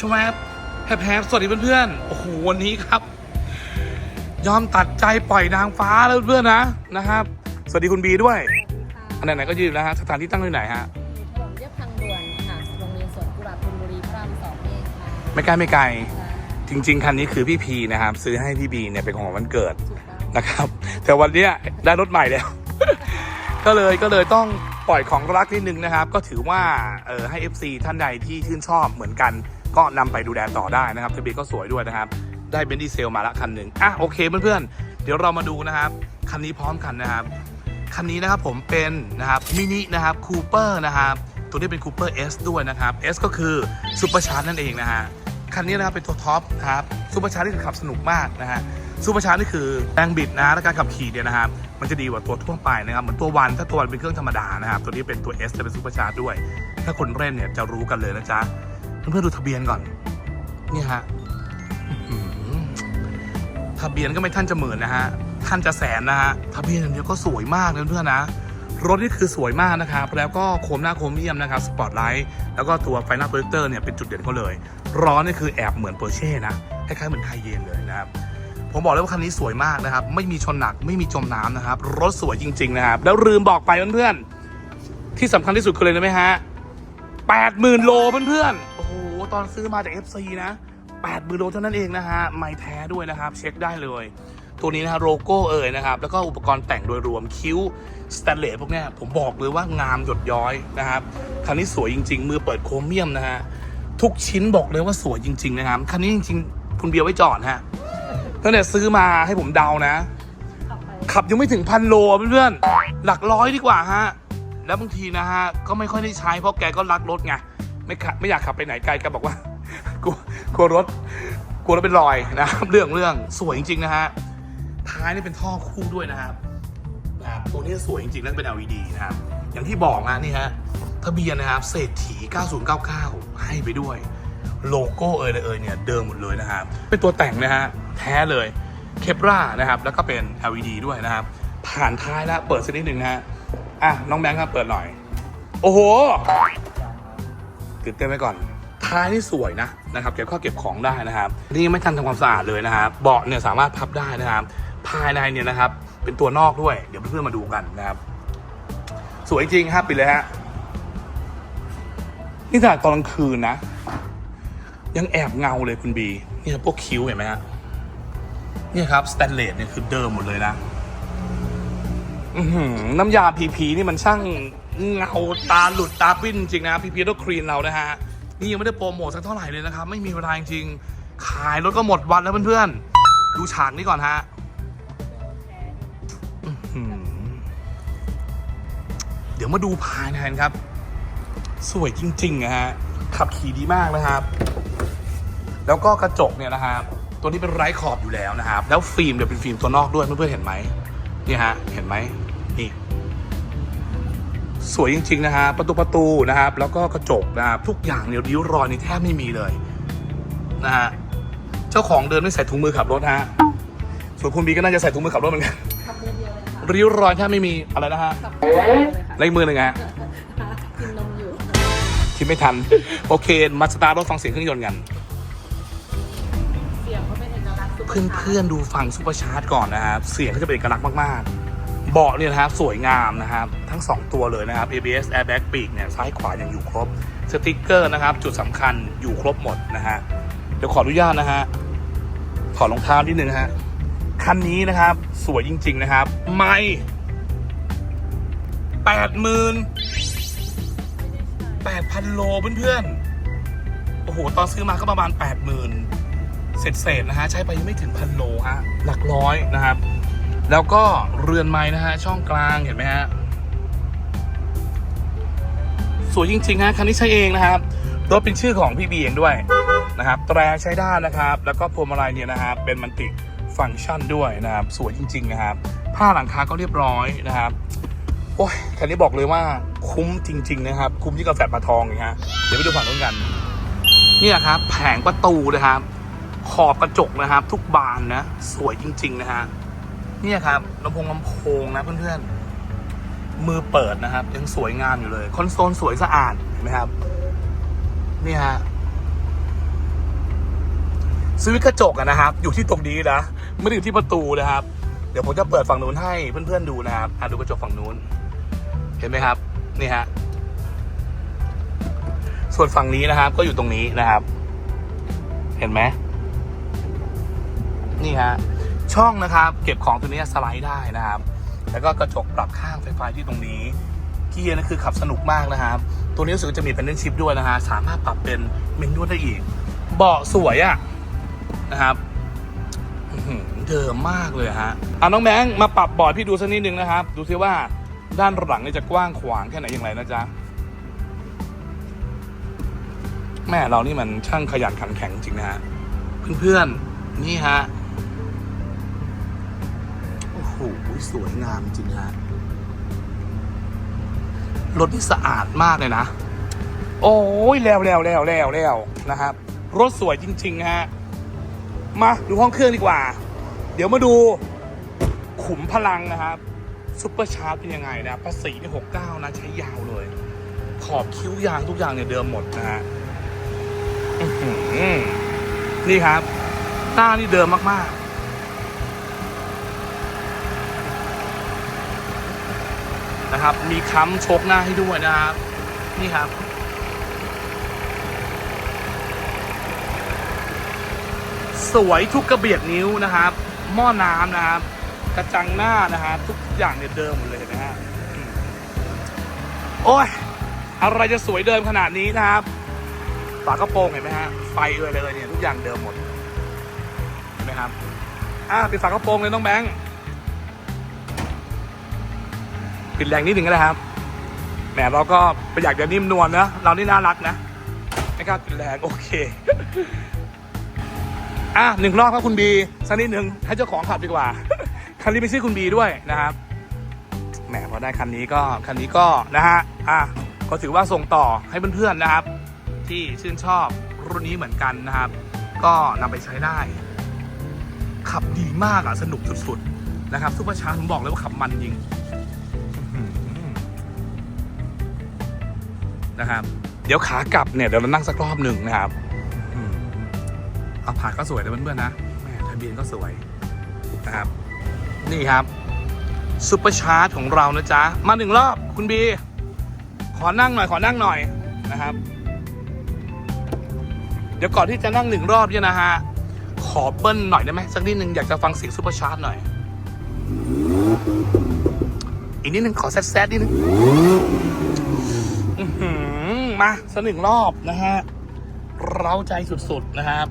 ชวบแฮบๆสวัสดีเพื่อนๆ โอ้โห วันนี้ครับ ยอมตัดใจปล่อยนางฟ้าแล้วเพื่อนๆนะนะครับ สวัสดีคุณบีด้วย อันไหนๆก็ยืนแล้วฮะ สถานที่ตั้งที่ไหนฮะถนนเรียบทางด่วนค่ะ โรงเรียนสวนกุหลาบธนบุรีพระรามสองเองค่ะไม่ไกลไม่ไกลใช่จริง ๆ คันนี้คือพี่พีนะครับ ซื้อให้พี่บีเนี่ยเป็นของวันเกิดถูกต้องนะครับ แต่วันเนี้ยได้รถใหม่แล้ว ก็เลยก็เลยต้องปล่อยของรักนิดนึงนะครับ ก็ถือว่าเออให้ FC ท่านใดที่ชื่นชอบเหมือนกัน ก็นำไปดูแลต่อได้นะครับทะเบียนก็สวยด้วยนะครับ ได้เบนดีเซลมาละคันหนึ่งอะโอเคเพื่อนๆเดี๋ยวเรามาดูนะครับคันนี้พร้อมกันนะครับคันนี้นะครับผมเป็นนะครับมินินะครับคูเปอร์นะครับตัวนี้เป็นคูเปอร์ S ด้วยนะครับ S ก็คือซูเปอร์ชาร์จนั่นเองนะฮะคันนี้นะครับเป็นตัวท็อปครับซูเปอร์ชาร์จนี่คือขับสนุกมากนะฮะซูเปอร์ชาร์จนี่คือแรงบิดนะและการขับขี่เนี่ยนะครับมันจะดีกว่าตัวทั่วไปนะครับเหมือนตัววันถ้าตัววันเป็นเครื่องธรรมดานะครับตัวนี้เป็นตัว S จะเป็นซูเปอร์ชาร์จด้วย ถ้าคนเล่นเนี่ยจะรู้กันเลยนะจ๊ะ เพื่อนๆดูทะเบียนก่อน นี่ฮะทะเบียนก็ไม่ท่านจะหมื่นนะฮะ ท่านจะแสนนะฮะ ทะเบียนอันเนี้ยก็สวยมากนะเพื่อนๆนะ รถนี่คือสวยมากนะครับ แล้วก็โคมหน้าโคมเมียมนะครับ สปอตไลท์ แล้วก็ตัวไฟหน้าโปรเจคเตอร์เนี่ยเป็นจุดเด่นเขาเลย ร้อนนี่คือแอบเหมือนเปอร์เช่นะ คล้ายๆเหมือนไทยเย็นเลยนะครับผมบอกเลยว่าคันนี้สวยมากนะครับ ไม่มีชนหนักไม่มีจมน้ำนะครับ รถสวยจริง ๆ นะครับ แล้วลืมบอกไปเพื่อนๆที่สำคัญที่สุดคืออะไรรู้ไหมฮะแปดหมื่นโลเพื่อนๆโอ้โห ตอนซื้อมาจาก FC นะแปดหมื่นโลเท่านั้นเองนะฮะ ไม่แท้ด้วยนะครับ เช็คได้เลย ตัวนี้นะฮะโลโก้เอ่ยนะครับ แล้วก็อุปกรณ์แต่งโดยรวมคิ้วสแตนเลสพวกนี้ผมบอกเลยว่างามหยดย้อยนะครับ คันนี้สวยจริง ๆ มือเปิดโครเมียมนะฮะ ทุกชิ้นบอกเลยว่าสวยจริง ๆ นะครับ คันนี้จริงๆ คุณเบียร์ไว้จอดฮะตั้งแต่ซื้อมาให้ผมเดานะ ขับไปขับยังไม่ถึงพันโลเพื่อนๆหลักร้อยดีกว่าฮะ แล้วบางทีนะฮะก็ไม่ค่อยได้ใช้เพราะแกก็รักรถไง ไม่ขับไม่อยากขับไปไหนไกลแกบอกว่ากลัวกลัวรถกลัวรถเป็นรอยนะครับเรื่องเรื่องสวยจริงๆนะฮะท้ายนี่เป็นท่อคู่ด้วยนะครับนะครับตัวนี้สวยจริงๆแล้วเป็น LED นะครับอย่างที่บอกนะนี่ฮะทะเบียนนะครับเศรษฐี 9099 ให้ไปด้วยโลโก้เอยเลยเอยเนี่ยเดิมหมดเลยนะครับเป็นตัวแต่งนะฮะแท้เลยเคปรานะครับแล้วก็เป็น LED ด้วยนะครับ ผ่านท้ายแล้วเปิดสักนิดหนึ่งนะฮะอะน้องแบงค์ครับเปิดหน่อย โอ้โห ตื่นเต้นไปก่อนท้ายนี่สวยนะนะครับเก็บข้าวเก็บของได้นะครับ นี่ไม่ทันทำความสะอาดเลยนะครับเบาะเนี่ยสามารถพับได้นะครับ ภายในเนี่ยนะครับ เป็นตัวนอกด้วย เดี๋ยวเพื่อนๆมาดูกันนะครับ สวยจริงครับปิดเลยฮะนี่ถ่ายตอนกลางคืนนะ ยังแอบเงาเลยคุณบีเนี่ยพวกคิ้วเห็นไหมฮะเนี่ยครับสแตนเลสเนี่ยคือเดิมหมดเลยนะน้ำยาพีพีนี่มันช่าง เงาตาหลุดตาปิ้นจริงนะพีพีต้องคลีนเรานะฮะ นี่ยังไม่ได้โปรโมทสักเท่าไหร่เลยนะครับ ไม่มีเวลาจริง ขายรถก็หมดวันแล้วเพื่อนๆ ดูฉากนี้ก่อนฮะเดี๋ยวมาดูภายในกันครับ สวยจริงๆนะฮะ ขับขี่ดีมากนะครับ แล้วก็กระจกเนี่ยนะครับ ตัวนี้เป็นไร้ขอบอยู่แล้วนะครับ แล้วฟิล์มเนี่ยวเป็นฟิล์มตัวนอกด้วยเพื่อนๆเห็นไหมนี่ฮะ เห็นไหม สวยจริงๆนะฮะประตูประตูนะครับ แล้วก็กระจกนะครับทุกอย่างเนี่ยริ้วรอยนี่แทบไม่มีเลยนะฮะเจ้าของเดินไม่ใส่ถุงมือขับรถฮะส่วนคุณบีก็น่าจะใส่ถุงมือขับรถเหมือนกันขับเรือเดียวเลยค่ะริ้วรอยแทบไม่มีอะไรนะฮะขับเรือเดียวเลยค่ะในมือหนึ่งฮะกินนมอยู่คิดไม่ทัน โอเค มาสตาร์ทรถฟังเสียงเครื่องยนต์กันเสียงเขาเป็นเอกลักษณ์ซุปเพื่อนเพื่อนๆดูฟังซูเปอร์ชาร์จก่อนนะครับเสียงเขาจะเป็นเอกลักษณ์มากๆ เบาะเนี่ยนะครับสวยงามนะครับทั้ง 2 ตัวเลยนะครับ ABS airbag ปีกเนี่ยซ้ายขวายังอยู่ครบสติกเกอร์นะครับ จุดสำคัญอยู่ครบหมดนะฮะเดี๋ยวขออนุญาตนะฮะถอดรองเท้านิดนึงฮะคันนี้นะครับ สวยจริง ๆ นะครับ ไม่แปดหมื่นแปดพันโลเพื่อนๆโอ้โห ตอนซื้อมาก็ประมาณแปดหมื่นเศษเศษๆนะฮะ ใช้ไปยังไม่ถึงพันโลฮะ หลักร้อยนะครับ แล้วก็เรือนไม้นะฮะช่องกลางเห็นไหมฮะสวยจริงๆฮะคันนี้ใช้เองนะครับรถเป็นชื่อของพี่บีเองด้วยนะครับ แตรใช้ได้นะครับ แล้วก็พวงมาลัยเนี่ยนะครับเป็นมันติฟังก์ชันด้วยนะครับ สวยจริง ๆ นะครับ ผ้าหลังคาก็เรียบร้อยนะครับ โอ้ยคันนี้บอกเลยว่าคุ้มจริง ๆ นะครับ คุ้มที่งกาแฟปลาทองเลยฮะเดี๋ยวไปดูฝั่งนู้นกันเนี่ยครับ แผงประตูนะครับ ขอบกระจกนะครับ ทุกบานนะ สวยจริง ๆ นะฮะ เนี่ยครับลำโพงลำโพงนะเพื่อนๆ มือเปิดนะครับ ยังสวยงามอยู่เลย คอนโซลสวยสะอาดเห็นไหมครับ นี่ฮะสวิตช์กระจกนะครับ อยู่ที่ตรงนี้นะไม่ได้อยู่ที่ประตูนะครับ เดี๋ยวผมจะเปิดฝั่งนู้นให้เพื่อนๆดูนะครับอะดูกระจกฝั่งนู้น เห็นไหมครับ นี่ฮะส่วนฝั่งนี้นะครับ ก็อยู่ตรงนี้นะครับ เห็นไหมนี่ฮะ ช่องนะครับ เก็บของตัวนี้สไลด์ได้นะครับ แล้วก็กระจกปรับข้างไฟฟ้าที่ตรงนี้เกียร์นะคือขับสนุกมากนะครับ ตัวนี้รู้สึกจะมีเป็นเล่นชิปด้วยนะฮะสามารถปรับเป็นเมนนวดได้อีก เบาะสวยอะนะครับเดิมมากเลยฮะอะน้องแบงค์มาปรับบอร์ดพี่ดูสักนิดนึงนะครับ ดูซิว่าด้านหลังนี่จะกว้างขวางแค่ไหนอย่างไรนะจ๊ะแม่เรานี่มันช่างขยันขันแข็งจริงนะฮะเพื่อนๆนี่ฮะ โอ้โหสวยงามจริงฮะรถนี่สะอาดมากเลยนะ โอ้ยแล้วแล้วแล้วแล้วแล้วนะครับ รถสวยจริง ๆ ฮะ มาดูห้องเครื่องดีกว่า เดี๋ยวมาดูขุมพลังนะครับซุปเปอร์ชาร์จเป็นยังไงนะภาษีนี่หกเก้านะ ใช้ยาวเลย ขอบคิ้วยางทุกอย่างเนี่ยเดิมหมดนะฮะอือหือนี่ครับ หน้านี่เดิมมาก ๆ นะครับ มีค้ำโชกหน้าให้ด้วยนะครับ นี่ครับ สวยทุกกระเบียดนิ้วนะครับ หม้อน้ำนะครับ กระจังหน้านะฮะทุกอย่างเนี่ยเดิมหมดเลยนไหมฮะโอ้ยอะไรจะสวยเดิมขนาดนี้นะครับฝากระโปรงเห็นไหมฮะไฟเอ่ยเลยเนี่ยทุกอย่างเดิมหมดเห็นไหมครับอะปิดฝากระโปรงเลยน้องแบงค์ ปิดแรงนิดหนึ่งก็ได้ครับแหมเราก็ไปอยากจะนิ่มนวลนะเรานี่น่ารักนะไม่กล้าปิดแรงโอเคอะหนึ่งรอบครับคุณบีสักนิดหนึ่งให้เจ้าของขับดีกว่าคันนี้ไม่ใช่คุณบีด้วยนะครับแหมพอได้คันนี้ก็คันนี้ก็นะฮะอะก็ถือว่าส่งต่อให้เพื่อนๆนะครับ ที่ชื่นชอบรุ่นนี้เหมือนกันนะครับ ก็นำไปใช้ได้ ขับดีมากอะสนุกสุดๆนะครับซุปเปอร์ชาร์ผมบอกเลยว่าขับมันจริง นะครับ เดี๋ยวขากลับเนี่ยเดี๋ยวเรานั่งสักรอบหนึ่งนะครับอืมเอาผ่านก็สวยนะเพื่อนๆนะแม่ทะเบียนก็สวยนะครับ นี่ครับซุปเปอร์ชาร์จของเรานะจ๊ะ มาหนึ่งรอบคุณบีขอนั่งหน่อยขอนั่งหน่อยนะครับ เดี๋ยวก่อนที่จะนั่งหนึ่งรอบเนี่ยนะฮะขอเบิ้ลหน่อยได้ไหมสักนิดหนึ่งอยากจะฟังเสียงซุปเปอร์ชาร์จหน่อย อีกนิดหนึ่งขอแซดแซดนิดนึง มาสักหนึ่งรอบนะฮะเร้าใจสุดๆนะครับ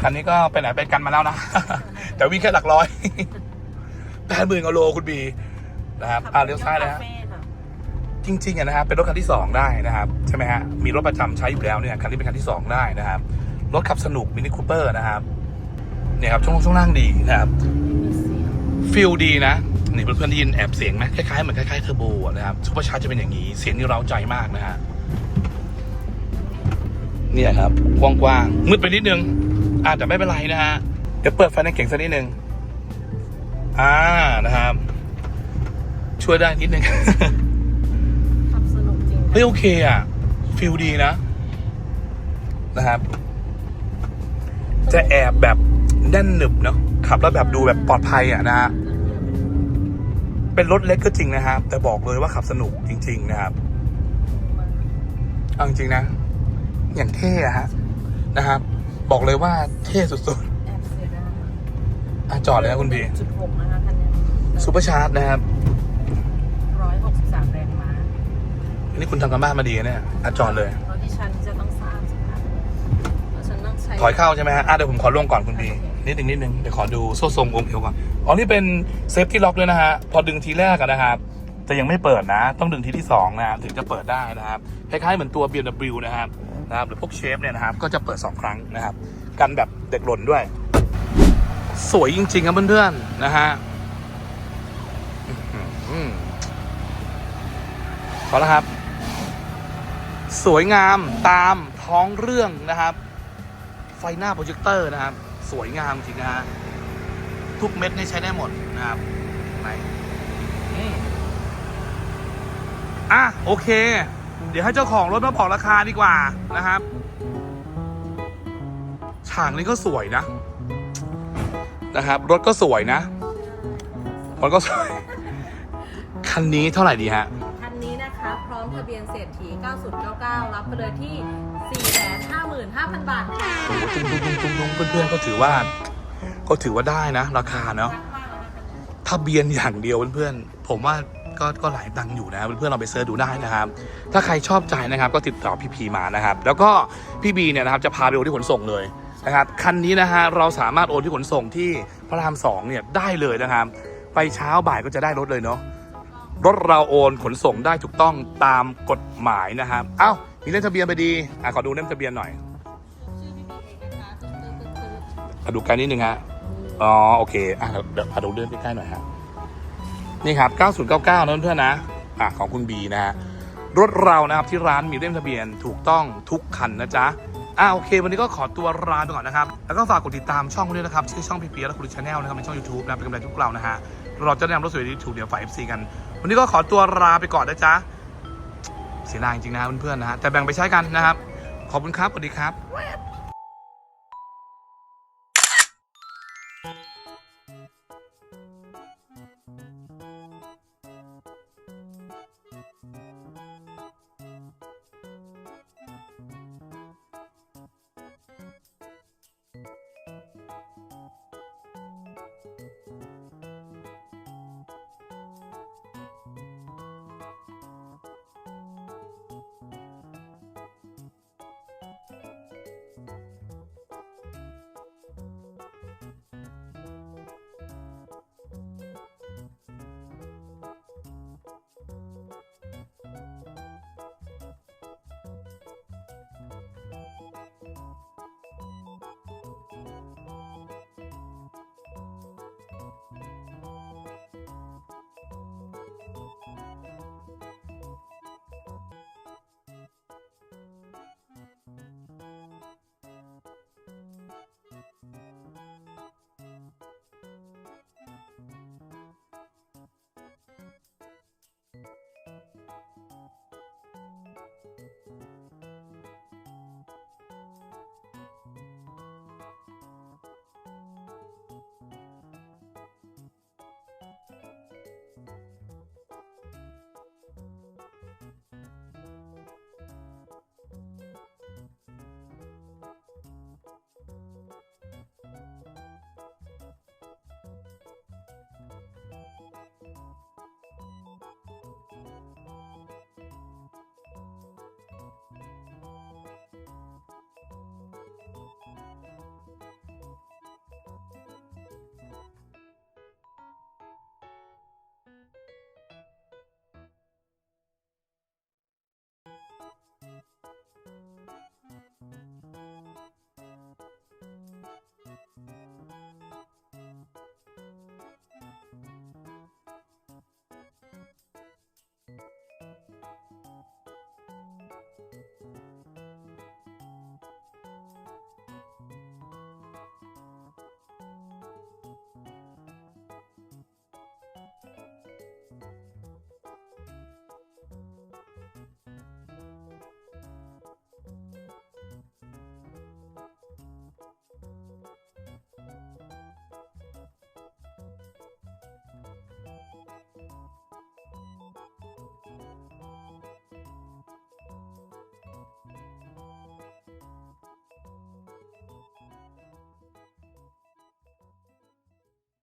คันนี้ก็ไปไหนไปกันมาแล้วนะ แต่วิ่งแค่หลักร้อยแปดหมื่นกว่าโลคุณบี นะครับอ่าเลี้ยวซ้ายเลยฮะจริงๆอะนะครับเป็นรถคันที่2ได้นะครับ ใช่ไหมฮะมีรถประจำใช้อยู่แล้วเนี่ยคันนี้เป็นคันที่2ได้นะครับ รถขับสนุกมินิคูเปอร์นะครับเนี่ยครับช่วงช่วงล่างดีนะครับฟิลดีนะนี่เพื่อนๆได้ยินแอบเสียงไหมคล้ายๆเหมือนคล้ายๆเทอร์โบอะนะครับซุปเปอร์ชาร์จจะเป็นอย่างนี้ เสียงนี่เร้าใจมากนะฮะ เนี่ยครับกว้างๆมืดไปนิดนึงอ่าแต่ไม่เป็นไรนะฮะเดี๋ยวเปิดไฟในเก่งสักนิดนึงอ่านะครับ ช่วยได้นิดนึงขับสนุกจริงเฮ้ยโอเคอะฟิลดีนะ นะครับ จะแอบแบบแน่นหนึบเนาะขับแล้วแบบดูแบบปลอดภัยอะนะฮะเป็นรถเล็กก็จริงนะครับ แต่บอกเลยว่าขับสนุกจริง ๆ นะครับเอาจริงๆนะ อย่างเท่อะฮะนะครับ บอกเลยว่าเท่สุดแอบเสียดายๆอะจอดเลยนะคุณบีจุดหกนะคะคันเนี้ยซูเปอร์ชาร์จนะครับ ร้อยหกสิบสามแรงม้าอันนี้คุณทำกันบ้านมาดีนะเนี่ยอะจอดเลย เพราะที่ฉันจะต้องทราบสิคะเพราะฉันต้องใช้ ถอยเข้าใช่ไหมฮะอะเดี๋ยวผมขอล่วงก่อนคุณบี โอเคนิดนึงนิดนึงเดี๋ยวขอดูโซ่ทรงองค์เอวก่อน อ๋อ นี่เป็นเซฟที่ล็อกเลยนะฮะ พอดึงทีแรกอะนะครับ จะยังไม่เปิดนะ ต้องดึงทีที่สองนะครับถึงจะเปิดได้นะครับ คล้ายๆเหมือนตัว BMW นะครับ นะครับหรือพวกเชฟเนี่ยนะครับก็จะเปิดสองครั้งนะครับ กันแบบเด็กหล่นด้วย สวยจริงๆครับเพื่อนๆนะฮะอือพอแล้วครับ สวยงามตามท้องเรื่องนะครับ ไฟหน้าโปรเจคเตอร์นะครับ สวยงามจริงนะฮะทุกเม็ดนี่ใช้ได้หมดนะครับไหนอะโอเค เดี๋ยวให้เจ้าของรถมาบอกราคาดีกว่านะครับ ฉากนี้ก็สวยนะ นะครับ รถก็สวยนะรถก็สวย คันนี้เท่าไหร่ดีฮะ คันนี้นะคะ พร้อมทะเบียนเศรษฐี 9099 รับไปเลยที่ 455,000 บาทค่ะโอ้โหตุ้งตุ้งตุ้งตุ้งตุ้งเพื่อนๆก็ถือว่า ก็ถือว่าได้นะ ราคาเนาะมากแล้วนะคะทะเบียนอย่างเดียวเพื่อนๆ ผมว่า ก็ก็หลายตังค์อยู่นะเพื่อนๆเราไปเสิร์ชดูได้นะครับ ถ้าใครชอบใจนะครับก็ติดต่อพี่พีมานะครับ แล้วก็พี่บีเนี่ยนะครับจะพาไปโอนที่ขนส่งเลยนะครับคันนี้นะฮะเราสามารถโอนที่ขนส่งที่พระรามสองเนี่ยได้เลยนะครับ ไปเช้าบ่ายก็จะได้รถเลยเนาะรถเราโอนขนส่งได้ถูกต้องตามกฎหมายนะครับ เอ้ามีเล่มทะเบียนไปดีอะขอดูเล่มทะเบียนหน่อยอดูกันนิดนึงฮะ อ๋อ โอเค อะเดี๋ยวพาดูเลื่อนใกล้ๆหน่อยฮะ นี่ครับ 9099นะเพื่อนๆนะอะของคุณบีนะฮะรถเรานะครับที่ร้านมีเล่มทะเบียนถูกต้องทุกคันนะจ๊ะอะโอเค วันนี้ก็ขอตัวลาไปก่อนนะครับ แล้วก็ฝากกดติดตามช่องด้วยนะครับชื่อช่องพีพีและคุณชาแนลนะครับในช่อง YouTube นะเป็นกำลังใจให้พวกเรานะฮะเราจะนำรถสวยที่ถูกเดี๋ยวฝ่าย FC กัน วันนี้ก็ขอตัวลาไปก่อนนะจ๊ะเสียดายจริงๆนะเพื่อนๆนะฮะแต่แบ่งไปใช้กันนะครับ ขอบคุณครับสวัสดีครับ